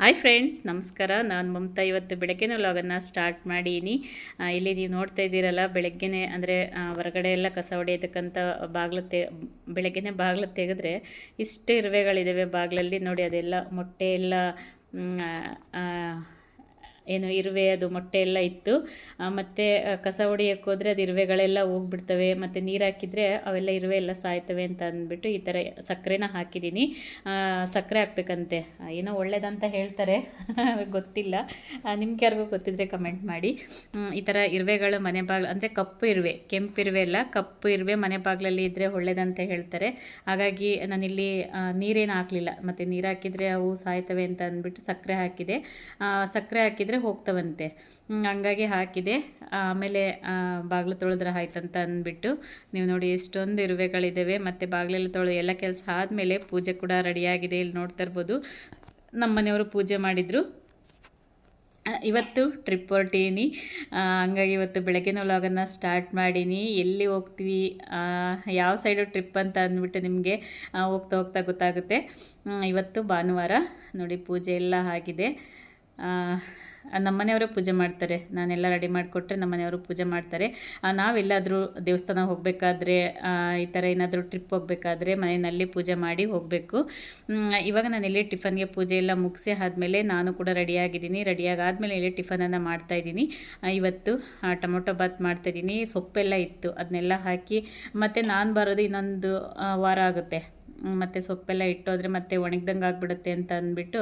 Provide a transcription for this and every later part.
Hi friends ನಮಸ್ಕಾರ. ನಾನು ಮಮತಾ. ಇವತ್ತು ಬೆಳಗ್ಗೆನೇ ವ್ಲಾಗನ್ನು ಸ್ಟಾರ್ಟ್ ಮಾಡೀನಿ. ಇಲ್ಲಿ ನೀವು ನೋಡ್ತಾ ಇದ್ದೀರಲ್ಲ, ಬೆಳಗ್ಗೆನೇ ಅಂದರೆ ಹೊರಗಡೆ ಎಲ್ಲ ಕಸ ಹೊಡೆಯೋದಕ್ಕಂತ ಬಾಗಿಲು ತೆ ಬೆಳಗ್ಗೆನೇ ಬಾಗಿಲು ತೆಗೆದ್ರೆ ಇಷ್ಟು ಇರುವೆಗಳಿದ್ದಾವೆ ಬಾಗಿಲಲ್ಲಿ. ನೋಡಿ, ಅದೆಲ್ಲ ಮೊಟ್ಟೆ ಎಲ್ಲ ಏನು ಇರುವೆ, ಅದು ಮೊಟ್ಟೆ ಎಲ್ಲ ಇತ್ತು. ಮತ್ತು ಕಸ ಹೊಡಿಯೋಕ್ಕೆ ಹೋದರೆ ಅದು ಇರುವೆಗಳೆಲ್ಲ ಹೋಗ್ಬಿಡ್ತವೆ. ಮತ್ತು ನೀರು ಹಾಕಿದರೆ ಅವೆಲ್ಲ ಇರುವೆ ಎಲ್ಲ ಸಾಯ್ತವೆ ಅಂತ ಅಂದ್ಬಿಟ್ಟು ಈ ಥರ ಸಕ್ಕರೆನ ಹಾಕಿದ್ದೀನಿ. ಸಕ್ಕರೆ ಹಾಕ್ಬೇಕಂತೆ. ಏನೋ ಒಳ್ಳೇದಂತ ಹೇಳ್ತಾರೆ. ಗೊತ್ತಿಲ್ಲ. ನಿಮ್ಗೆ ಯಾರಿಗೂ ಗೊತ್ತಿದ್ರೆ ಕಮೆಂಟ್ ಮಾಡಿ. ಈ ಥರ ಇರುವೆಗಳು ಮನೆ ಬಾಗಿಲು, ಅಂದರೆ ಕಪ್ಪು ಇರುವೆ, ಕೆಂಪು ಇರುವೆ ಅಲ್ಲ, ಕಪ್ಪು ಇರುವೆ ಮನೆ ಬಾಗಿಲಲ್ಲಿ ಇದ್ದರೆ ಒಳ್ಳೇದಂತ ಹೇಳ್ತಾರೆ. ಹಾಗಾಗಿ ನಾನಿಲ್ಲಿ ನೀರೇನು ಹಾಕಲಿಲ್ಲ. ಮತ್ತು ನೀರು ಹಾಕಿದರೆ ಅವು ಸಾಯ್ತವೆ ಅಂತ ಅಂದ್ಬಿಟ್ಟು ಸಕ್ಕರೆ ಹಾಕಿದೆ. ಸಕ್ಕರೆ ಸಕ್ಕರೆ ಹಾಕಿದರೆ ಹೋಗ್ತವಂತೆ. ಹಂಗಾಗಿ ಹಾಕಿದೆ. ಆಮೇಲೆ ಬಾಗಿಲು ತೊಳೆದ್ರೆ ಆಯ್ತಂತ ಅಂದ್ಬಿಟ್ಟು ನೀವು ನೋಡಿ ಎಷ್ಟೊಂದು ಇರುವೆಗಳಿದ್ದಾವೆ ಮತ್ತು ಬಾಗಿಲೆಲ್ಲ ತೊಳೆ ಎಲ್ಲ ಕೆಲಸ ಆದಮೇಲೆ ಪೂಜೆ ಕೂಡ ರೆಡಿಯಾಗಿದೆ. ಇಲ್ಲಿ ನೋಡ್ತಾ ಇರ್ಬೋದು. ನಮ್ಮ ಮನೆಯವರು ಪೂಜೆ ಮಾಡಿದರು. ಇವತ್ತು ಟ್ರಿಪ್ ಹೊರಟೀನಿ. ಹಂಗಾಗಿ ಇವತ್ತು ಬೆಳಗ್ಗೆನೂ ಲಾಗನ್ನು ಸ್ಟಾರ್ಟ್ ಮಾಡೀನಿ. ಎಲ್ಲಿ ಹೋಗ್ತೀವಿ? ಯಾವ ಸೈಡು ಟ್ರಿಪ್ ಅಂತ ಅಂದ್ಬಿಟ್ಟು ನಿಮಗೆ ಹೋಗ್ತಾ ಹೋಗ್ತಾ ಗೊತ್ತಾಗುತ್ತೆ. ಇವತ್ತು ಭಾನುವಾರ ನೋಡಿ ಪೂಜೆ ಎಲ್ಲ ಆಗಿದೆ. ಆ, ನಮ್ಮನೆಯವರು ಪೂಜೆ ಮಾಡ್ತಾರೆ. ನಾನೆಲ್ಲ ರೆಡಿ ಮಾಡಿಕೊಟ್ರೆ ನಮ್ಮನೆಯವರು ಪೂಜೆ ಮಾಡ್ತಾರೆ. ನಾವೆಲ್ಲಾದರೂ ದೇವಸ್ಥಾನ ಹೋಗಬೇಕಾದ್ರೆ ಈ ಥರ ಏನಾದರೂ ಟ್ರಿಪ್ ಹೋಗಬೇಕಾದ್ರೆ ಮನೆಯಲ್ಲಿ ಪೂಜೆ ಮಾಡಿ ಹೋಗಬೇಕು. ಇವಾಗ ನಾನು ಇಲ್ಲಿ ಟಿಫನ್ಗೆ ಪೂಜೆ ಎಲ್ಲ ಮುಗಿಸಿ ಆದಮೇಲೆ ನಾನು ಕೂಡ ರೆಡಿಯಾಗಿದ್ದೀನಿ ರೆಡಿಯಾಗಿ ಆದಮೇಲೆ ಇಲ್ಲಿ ಟಿಫನನ್ನು ಮಾಡ್ತಾಯಿದ್ದೀನಿ ಇವತ್ತು ಟೊಮೊಟೊ ಬಾತ್ ಮಾಡ್ತಾಯಿದ್ದೀನಿ ಸೊಪ್ಪೆಲ್ಲ ಇತ್ತು. ಅದನ್ನೆಲ್ಲ ಹಾಕಿ ಮತ್ತು ನಾನು ಬರೋದು ಇನ್ನೊಂದು ವಾರ ಆಗುತ್ತೆ. ಮತ್ತು ಸೊಪ್ಪೆಲ್ಲ ಇಟ್ಟೋದ್ರೆ ಮತ್ತೆ ಒಣಗ್ದಂಗೆ ಆಗಿಬಿಡುತ್ತೆ ಅಂತ ಅಂದ್ಬಿಟ್ಟು